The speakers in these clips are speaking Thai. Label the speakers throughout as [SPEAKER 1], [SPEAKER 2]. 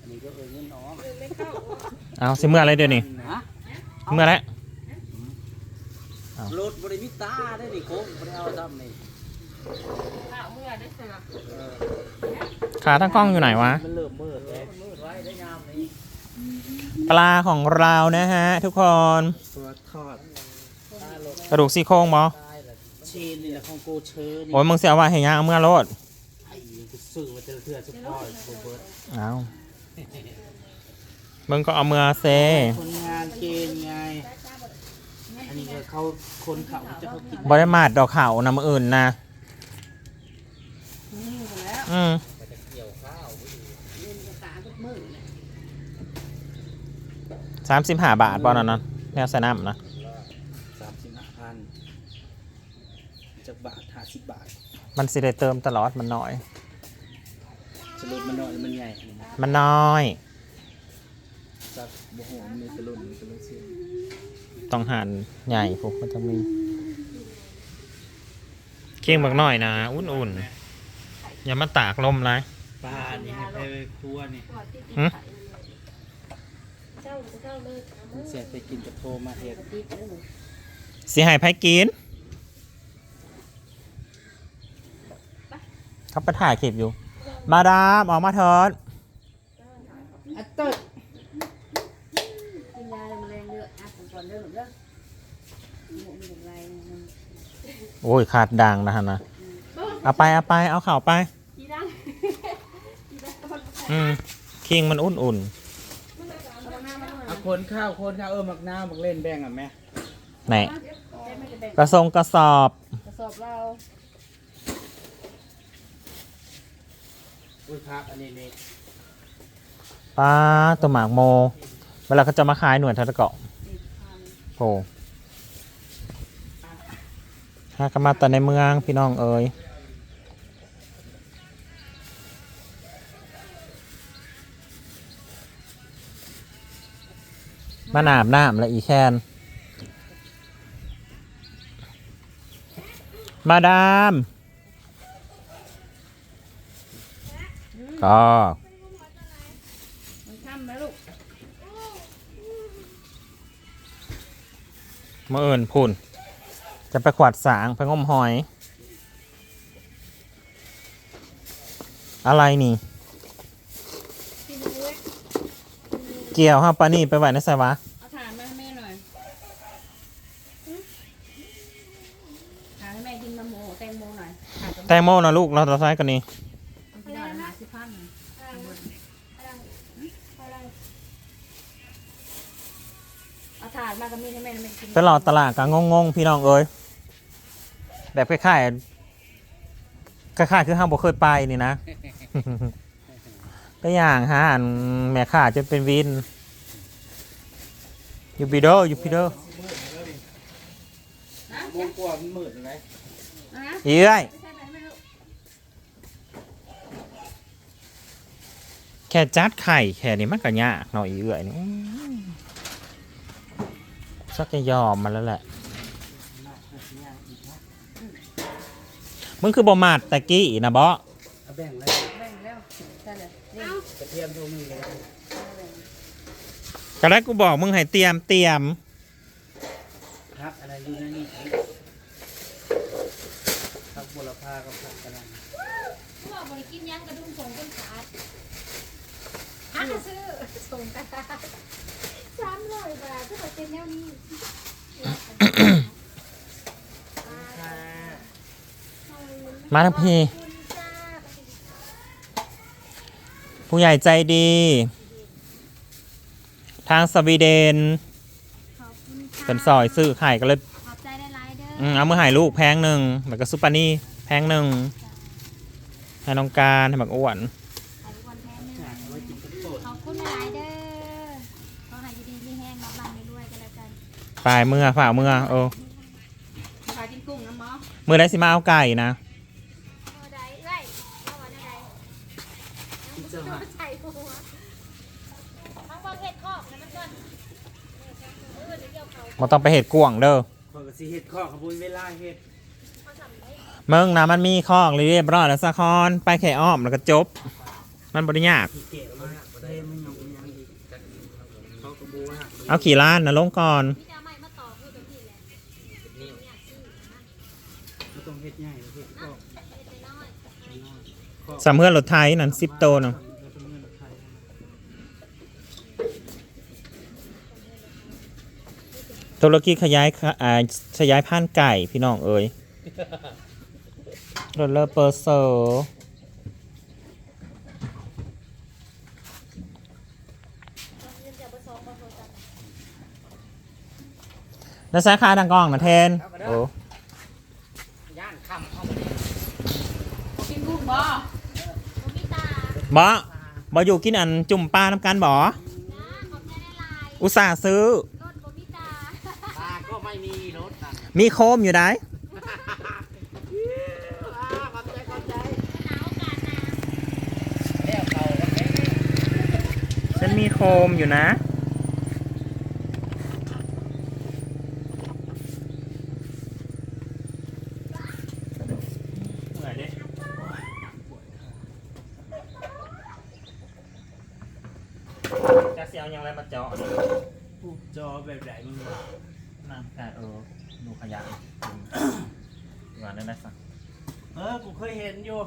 [SPEAKER 1] อันนี้ก็เออเงินน้อง
[SPEAKER 2] เอาสิเมื่ออะไรเดี๋ยวนี้
[SPEAKER 1] ฮะ
[SPEAKER 2] เมื่อแล้ว
[SPEAKER 1] รถบริมิตาได้นี่โค้งบริเอาทำนี่
[SPEAKER 3] ข้าวเมื่อได้เสร็จ
[SPEAKER 1] เออ
[SPEAKER 2] ขาตั้งกล้องอยู่ไหนวะ
[SPEAKER 1] มันเริ่มมืดแล้วมืดไว้ได้ยามนี้
[SPEAKER 2] ปลาของเรานะฮะ ทุกคน
[SPEAKER 1] ตัวทอด
[SPEAKER 2] กระดูกซี่โครงบอ
[SPEAKER 1] ตายแล้วชีนนี่แหละของกูเชิญนี่
[SPEAKER 2] โอ้ยมึงเสียว่าเห็นยังเอาเมื่อโลด
[SPEAKER 1] ไอ้กู ซื้อมาเจอเทื่อสุดพ่อยกูเบิร์ด
[SPEAKER 2] เอามึงก็เอาเมื่อเซ
[SPEAKER 1] คนงานเกณฑ์ไง อันนี้ก็เขาคนเขาจะเขากิน
[SPEAKER 2] บริมาดดอกเขานำอื่นนะ
[SPEAKER 3] นี่หมดแล้ว
[SPEAKER 2] อืม
[SPEAKER 1] เกี่ยวข้าว
[SPEAKER 3] เงินกระตาทุกมื้อเลย
[SPEAKER 2] สามสิบห้าบาทบอลนั่นนะแนวสนามนะ
[SPEAKER 1] สามสิบห้าพันจากบาทห้าสิบบาท
[SPEAKER 2] มันสิได้เติมตลอดมันน้อย
[SPEAKER 1] สรุปมันน้อยหรือมันใหญ่อันนี้
[SPEAKER 2] มันน้อย
[SPEAKER 1] จากโมโหมันมีกระลุนกระลุนเสีย
[SPEAKER 2] ต้องหั่นใหญ่พวกมันจะมีเคี่ยงบักหน่อยนะอุ่นๆอย่ามาตากลมไร
[SPEAKER 1] ปลานี่ให้ไปครัวนี่
[SPEAKER 2] หึ
[SPEAKER 3] เจ้าเจ้าเลยเอามือ
[SPEAKER 1] เสร็จไปกินกับโทรมาเห็ด
[SPEAKER 3] ติดเลย
[SPEAKER 2] สิให้ไผกินเขาไปถ่ายคลิปอยู่ มาดามออกมาเถิด
[SPEAKER 1] อัตเติร์
[SPEAKER 3] กินยาแรงๆเยอะอะผมก่อนเด้อหนูเด้อหมูมีแรงมัน
[SPEAKER 2] โอ้ยขาดด่างนะฮะนะเอาไปเอาไปเอาเข่าไป
[SPEAKER 3] อีดังอีดังก็มัน
[SPEAKER 2] อืมคิงมันอุ่น
[SPEAKER 3] เอาหน้ามาหน่อย
[SPEAKER 1] เอาคนข้าวคนข้าวเออมักน้ำมักเล่นแบ่งอะแม่
[SPEAKER 2] ๆไหน
[SPEAKER 3] ได้ไม่จะแบ่ง
[SPEAKER 2] กระทรงกระสอบ
[SPEAKER 3] กระสอบเรา
[SPEAKER 1] อุ้ยพักอันนี้นี่
[SPEAKER 2] ป้าตัวหมากโม เวลาเขาจะมาขายหน่วยทัตะเกาะโหหากนมาแต่ในเมืองพี่น้องเอ๋ยมาหนาบน้ำและอีแคน มาดาม ก็
[SPEAKER 3] มันค่ำไหมลูก
[SPEAKER 2] มาเอินพุ่น จะไปขวาดสางไปงมหอย อะไรนี่
[SPEAKER 3] พี่นุ้ย
[SPEAKER 2] เกี่ยวห้าปลานี่ไปไหวในไสวะ
[SPEAKER 3] เอาถ่านมาให้แม่หน่อยถ่านให้แม่กินมะโมแตงโมหน่อยถ่านกับ
[SPEAKER 2] แตงโมนะลูกเราตัวซ้ายกันนี่
[SPEAKER 3] พี่น้อย หาสิพันเอาถ่านมากับมีดให้แม่แม่กิน
[SPEAKER 2] ไปหลอดตลาดกันงงๆพี่น้องเอ้ยแบบคล้ายๆคล้ายๆคือห้างบ่เคยไปนี่นะ ก็อย่างฮะอันแม่ข่าจะเป็นวินอยู่ปีเดอร์อยู่ปีเดอร์
[SPEAKER 3] นะ
[SPEAKER 1] วงกลัวมันมืดเลย
[SPEAKER 3] นะ
[SPEAKER 2] เอ้ย
[SPEAKER 3] ไม่ใช่ไหมไม่รู้
[SPEAKER 2] แค่จัดไข่แค่นี้มันก็ยากหน่อยเอื่อยนี่อื้อสักจะยอมมันแล้วแหละมึงคือบอมาดตะกี้นะบอ
[SPEAKER 1] เอาแบ่งเลย
[SPEAKER 3] แบ่งแล้วใช่เลยนี่
[SPEAKER 1] กระเทียมตรงนี้เลย
[SPEAKER 2] ก็แล้วกูบอกมึงให้เตรียมเตรียม
[SPEAKER 1] พักอะไรอยู่ในนี่พักบุรพากับพักกระลัง
[SPEAKER 4] พ่อบริกินยังกระดุมส่งคนขาด หาซื้อส่งกระดาษสามร้อยบาทถ้าเราเป็นแนวนี้
[SPEAKER 2] มาทั้งพี่
[SPEAKER 4] คุณจ้า
[SPEAKER 2] ผู้ใหญ่ใจดี ทางสวีเดน
[SPEAKER 4] ขอบคุณค่ะ
[SPEAKER 2] เป็นซอยซื้อไข่ก็เลย
[SPEAKER 4] ขอบใจได้หลายๆเด้อ
[SPEAKER 2] อืมเอามือใหายลูกแพงหนึ่งแล้วก็ซุปปานี่แพงหนึ่งให้น้องการให้บักอ้ว
[SPEAKER 4] น
[SPEAKER 2] ปลายเมื่อฝ่าเมื่อเออ
[SPEAKER 3] ขายกินกุ้งนะหมอ
[SPEAKER 2] มือได้สิมาเอาไก่นะ
[SPEAKER 4] เอาใดเอ้ยเอาอันใด
[SPEAKER 1] ที่เจ้าหา
[SPEAKER 4] ใส่หัวทั้งบางเห็ดคอกนะมันก่อนเออเดี๋ยวเกี่ยวเขา
[SPEAKER 2] มันต้องไปเห็ดกวางเด้อ
[SPEAKER 1] ขอยกระสีเห็ดข้อขบุญเวลาเห็ด
[SPEAKER 4] เขาทำได้
[SPEAKER 2] มึงนะมันมีคอกเรียบร้อยแล้วสะคอนไปแค่อ้อมแล้วก็จบ มันบริยาก
[SPEAKER 1] ที่เกะมากเท่ไม่ยอมยังอีกเขาก็บูว่า
[SPEAKER 2] เอาขี่ล้านนะลงก่อน
[SPEAKER 4] พี่จะเอาไม้มาต่อพูดกับพี่แหละ
[SPEAKER 1] นิ้ว
[SPEAKER 4] อยากซื้อนะ
[SPEAKER 1] ไม่ต้องเฮ็ดใหญ่เฮ็ดก็
[SPEAKER 4] เล็กน้อย
[SPEAKER 1] น้อยก็
[SPEAKER 2] สามเพื่อนรถไทยนั่นสิบโตวนะ
[SPEAKER 1] แล้วเป็นเงินไทย
[SPEAKER 2] ธุรกิจขยายขอ่าขยายพันธุ์ไก่พี่น้องเอ้ยรถเลอเปอร์เซอร์
[SPEAKER 4] ต้องเรียนจากเบอร์สองเบอร์โทรศัพท์
[SPEAKER 2] แล้วสาขาดังกล้องนะเทน โอ้
[SPEAKER 1] ย่านคำเอา
[SPEAKER 3] กินกุ้งบ่
[SPEAKER 4] โนบิตา
[SPEAKER 2] บอบ่อยู่กินอันจุ่มปลาน้ำกันบ่
[SPEAKER 4] นะขอบใจได้ลาย
[SPEAKER 2] อุตส่าห์ซื้อ
[SPEAKER 4] รถโนบิตา
[SPEAKER 1] ตาก็ไม่มีรถอะ
[SPEAKER 2] มีโคมอยู่ได้
[SPEAKER 1] ขอบใจขอบใจ
[SPEAKER 4] หนาวกันนะ
[SPEAKER 1] แล้วเขาก็เอ๊ะ
[SPEAKER 2] ฉันมีโคมอยู่นะ เหนื่อยดิจะเสียวยังไรมาเจาะ
[SPEAKER 1] จอแบบไหนมึงวะ
[SPEAKER 2] น้ำแต่ เออ ดูขยะหวานได้ไหมสัก
[SPEAKER 1] เออ กูเคยเห็นอยู่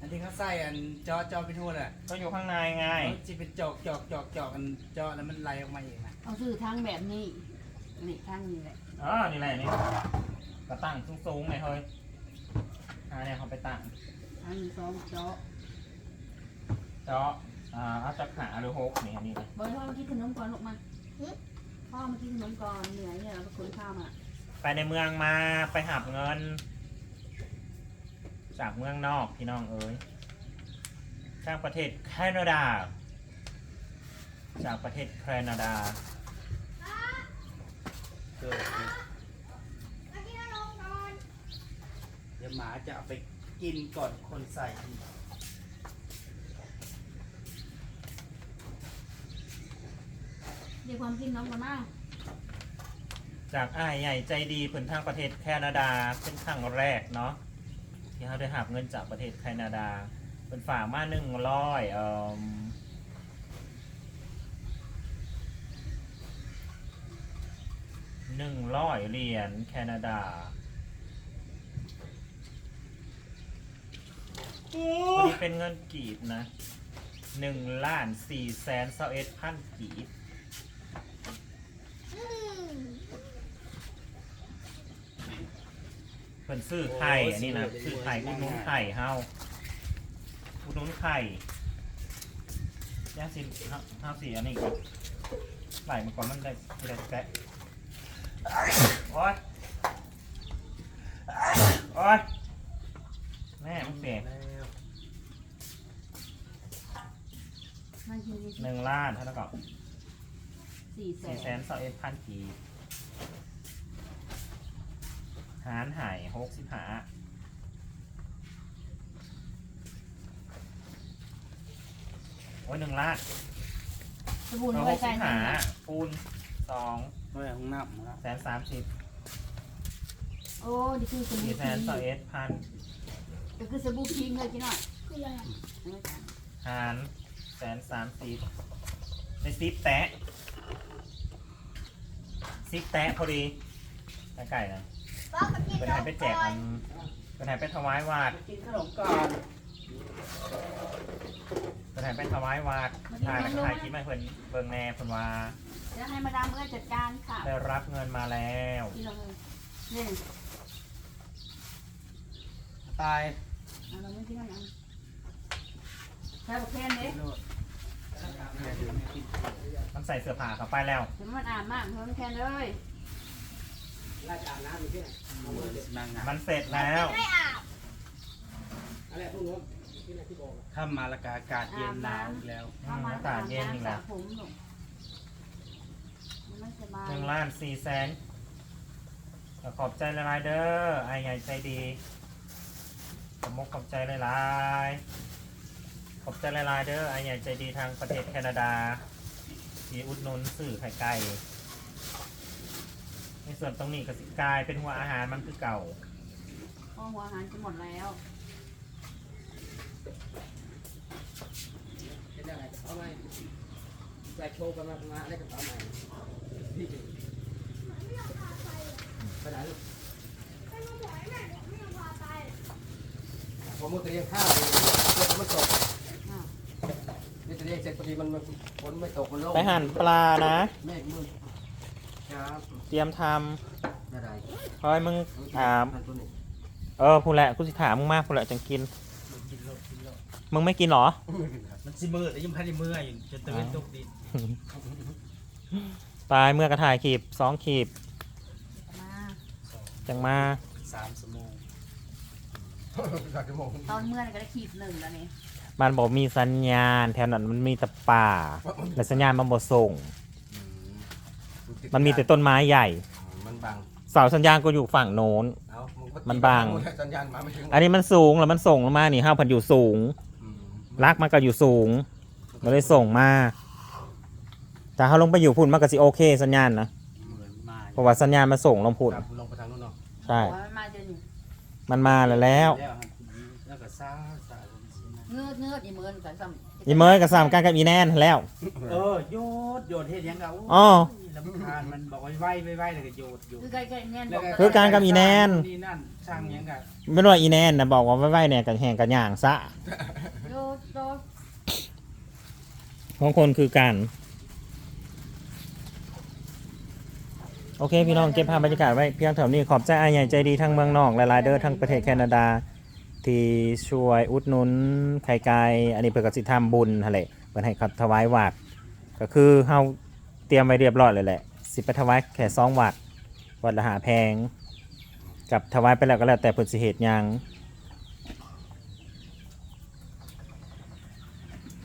[SPEAKER 1] อันที่เขาใส่อันจอจอเป็นทั่วแหละ
[SPEAKER 2] ก็อยู่ข้างในไง
[SPEAKER 1] จะเป็นจอกจอกจอกจอกกันจอแล้วมันไหลออกมาเองนะ
[SPEAKER 3] เอาซื้อทางแบบนี้นี่ทางนี้แหละ
[SPEAKER 2] อ๋อ นี่แหละนี่กระตั้งสูงๆหน่อยเฮ้ยอ่าเนี่ยเขาไปตั้ง
[SPEAKER 3] ทางนี้สองเจาะ
[SPEAKER 2] เจาะอ่าเอาจักหาหรือหกนี่อันนี้เลย
[SPEAKER 3] บอยพ่อมากินขนมก่อนลูกมา พ่อมากินขนมก่อนเหนื่อยเนี่ยเราไปขนข้าวมา
[SPEAKER 2] ไปในเมืองมาไปหับเงิน จากเมืองนอกพี่น้องเอ้ยจากประเทศแคนาดา จากประเทศแคนาดา
[SPEAKER 1] เกิดเดี๋ยวหมาจะเอาไปกินก่อนคนใส่
[SPEAKER 3] เดี๋ยวความกินน้องก่อนนะ
[SPEAKER 2] จากอ้ายใหญ่ใจดีเพิ่นทางประเทศแคนาดาเป็นครั้งแรกเนาะที่เขาได้หับเงินจากประเทศแคนาดาเป็นฝากมาหนึ่งร้อยเอ่อหนึ่งร้อยเหรียญแคนาดาวันนี้เป็นเงินกีบนะหนึ่งล้านสี่แสนเซเอ็ดพันกีบ เพิ่นซื้อไข่อันนี้นะซื้อไข่อุดหนุนไข่เฮาอุดหนุนไข่ย่าสิเฮาเฮาสีอันนี้ก่อนไหลมาก่อนมันได้ไม่ได้แตะโอ๊ยโอ๊ยแม่มันเสีย
[SPEAKER 1] แล้ว
[SPEAKER 3] นั่นคือ
[SPEAKER 2] หนึ่งล้านเท่านั้นกับ
[SPEAKER 3] สี่แส
[SPEAKER 2] สี่แส
[SPEAKER 3] น
[SPEAKER 2] นสองเอ็ดพันกีบ หารหายหกสิบห้าโอ้ยหนึ่งล้าน
[SPEAKER 3] สบู่
[SPEAKER 2] เรา
[SPEAKER 3] เอา
[SPEAKER 2] ห
[SPEAKER 3] ไว้
[SPEAKER 2] ก
[SPEAKER 3] ใส่
[SPEAKER 2] สิบ
[SPEAKER 3] ไหน
[SPEAKER 2] หาคูณสอง
[SPEAKER 1] ด้วยห้องน้ำนะ
[SPEAKER 2] แสนสามสิบ
[SPEAKER 3] โอ้นี่คือสบู่
[SPEAKER 2] สี่
[SPEAKER 3] พิ
[SPEAKER 2] แสน
[SPEAKER 3] ง
[SPEAKER 2] สองเอ็ดพัน
[SPEAKER 3] ก็คือสบู่พิงเลยกี่หน่อย
[SPEAKER 4] คืออะไร
[SPEAKER 3] เอาไว้ใส่
[SPEAKER 2] หารแสนสามสิบในซิปแตะซิปแตะพอดีไก่ไก่นะ เป็นไหนไปแจกอันเป็นไหนไปถวายวาด
[SPEAKER 1] กินขนมก่อน
[SPEAKER 2] เป็นไหนไปถวายวาดถ่ายถ่ายคลิปมาให้เพิ่นเบิ่งแน่เพิ่นว่า
[SPEAKER 3] เดี๋ยวให้มาดามเมื่อจัดการค่ะ
[SPEAKER 2] ได้รับเงินมาแล้ว
[SPEAKER 3] ที่เราเลยนี่
[SPEAKER 1] ตาย
[SPEAKER 3] เอาเราไม่ที่นั่นเอาใส่บุกแคนเด้
[SPEAKER 1] โลดแม่ดูไม่กิน
[SPEAKER 2] มันใส่เสื้อผ้าเข้าไปแล้ว
[SPEAKER 3] เดี๋ยวมันอ่านมากเพิ่มแคนเลย
[SPEAKER 1] นั่งอะ
[SPEAKER 2] มันเสร็จแล้ว
[SPEAKER 4] ไม่อาบ
[SPEAKER 1] ถ้ามาละกาอากาศเย็นหนาวอีกแล้ว
[SPEAKER 2] อืมอากาศเย็นอีกแล้ว
[SPEAKER 3] ผมหนุ่มมันไม่สบาย
[SPEAKER 2] หนึ่งล้านสี่แสนก็ขอบใจหลายๆเด้อไอ้ใหญ่ใจดีขอบมกขอบใจหลายๆขอบใจหลายๆเด้อไอ้ใหญ่ใจดีทางประเทศแคนาดาที่อุดหนุนสื่อไข่ไก่ ในส่วนตรงนี้ก็สิกลายเป็นหัวอาหารมันคือเก่า
[SPEAKER 3] เพราะหัวอาหารจะหมดแล้ว
[SPEAKER 5] ใส่โชว์กันมามาได้กระเป๋าใหม่นี่ไปไหนลูกผมมือเตรียมข้าวเลยฝนมันตกนี่เตรียมเสร็จพอดีมันมันฝนไม่ตกมันโล่ง
[SPEAKER 2] ไปหั่นปลานะ
[SPEAKER 5] เมฆมืด ครับ
[SPEAKER 2] เตรียมท
[SPEAKER 5] อะไรำ
[SPEAKER 2] คอยมึงถาม
[SPEAKER 5] อันตัวนี้
[SPEAKER 2] เออพูดแหละกูสิถามมึงมากพูดแหละจังกิน
[SPEAKER 1] กินโลดกินโลด
[SPEAKER 2] มึงไม่กินเหรอ
[SPEAKER 1] มันสิมืดแต่ยังพันในมืออยู่จะตื่นตกดิน
[SPEAKER 2] ตายเมื่อกระถ่ายขีบสองขีบ
[SPEAKER 3] มา
[SPEAKER 2] จังมา
[SPEAKER 1] สามชั่วโมง
[SPEAKER 5] สามชั่วโมง
[SPEAKER 3] ตอนเมื่อนี่ก็ได้ขีดหนึ่งแล้วนี่
[SPEAKER 2] มันบอกมีสัญญาณ แถวนั้นมันมีแต่ป่า และสัญญาณมันบ่ส่ง มันมีแต่ต้นไม้ใหญ่
[SPEAKER 5] มันบัง
[SPEAKER 2] เสาสัญญาณก็อยู่ฝั่งโน้น
[SPEAKER 5] เอามึก็
[SPEAKER 2] มันบัง
[SPEAKER 5] สัญญาณมาไม่ถึง
[SPEAKER 2] อันนี้มันสูงแล้วมันส่งลงมานี่ห้าพันอยู่สูง
[SPEAKER 5] อืม
[SPEAKER 2] ลากมันก็อยู่สูงมันเลยส่งมาแต่ถ้าลงไปอยู่พุ่นมันก็สิโอเค สัญญาณนะ
[SPEAKER 1] เหมือนมา
[SPEAKER 2] เพราะว่าสัญญาณมันส่งลงพุ่น
[SPEAKER 5] ครับลงไปทางนู้นเนาะ
[SPEAKER 2] ใช่
[SPEAKER 3] ว่ามันมาเจอนี่
[SPEAKER 2] มันมาแล้วแล้ว
[SPEAKER 1] แล้วครับแล้วก็ซ่าสาลงสินะ
[SPEAKER 3] เงือดเงือดอีเมินกับซ้ำ
[SPEAKER 2] อีเมยกับสามกันกับอีแนนแล้ว
[SPEAKER 1] เออโยดโยดเฮ็ดหยังกะ
[SPEAKER 2] อ๋อ
[SPEAKER 1] ลำคาญมันบอกว่าไหวไหวไหวแล้วก็โยดโยด
[SPEAKER 3] คือใกล้ๆแน่น
[SPEAKER 1] แล้ว
[SPEAKER 2] คือการกับอีแนน
[SPEAKER 1] นี่นั่นช่างหยังกะ
[SPEAKER 2] ไม่รู้ว่าอีแนนนะบอกว่าไว้ๆเนี่ยกันแหงกันอย่างซะ
[SPEAKER 3] โยดโยด
[SPEAKER 2] ของคนคือกันโอเค พี่น้องเก็บภาพบรรยากาศไว้เพียงเท่านี้ขอบใจอาใหญ่ใจดีทั้งเมืองนอกและหลายเดอร์ทั้งประเทศแคนาดา ที่ช่วยอุดหนุนไข่ไก่อันนี้เพื่อกสิทำบุญฮะแหละเพื่อให้เขาถวายวัดก็คือเฮา เตรียมไว้เรียบร้อยเลยแหละ สิไปถวายแค่สองวัดวัดละหาแพง กับถวายไปแล้วก็แล้วแต่ผลสิเหตุยัง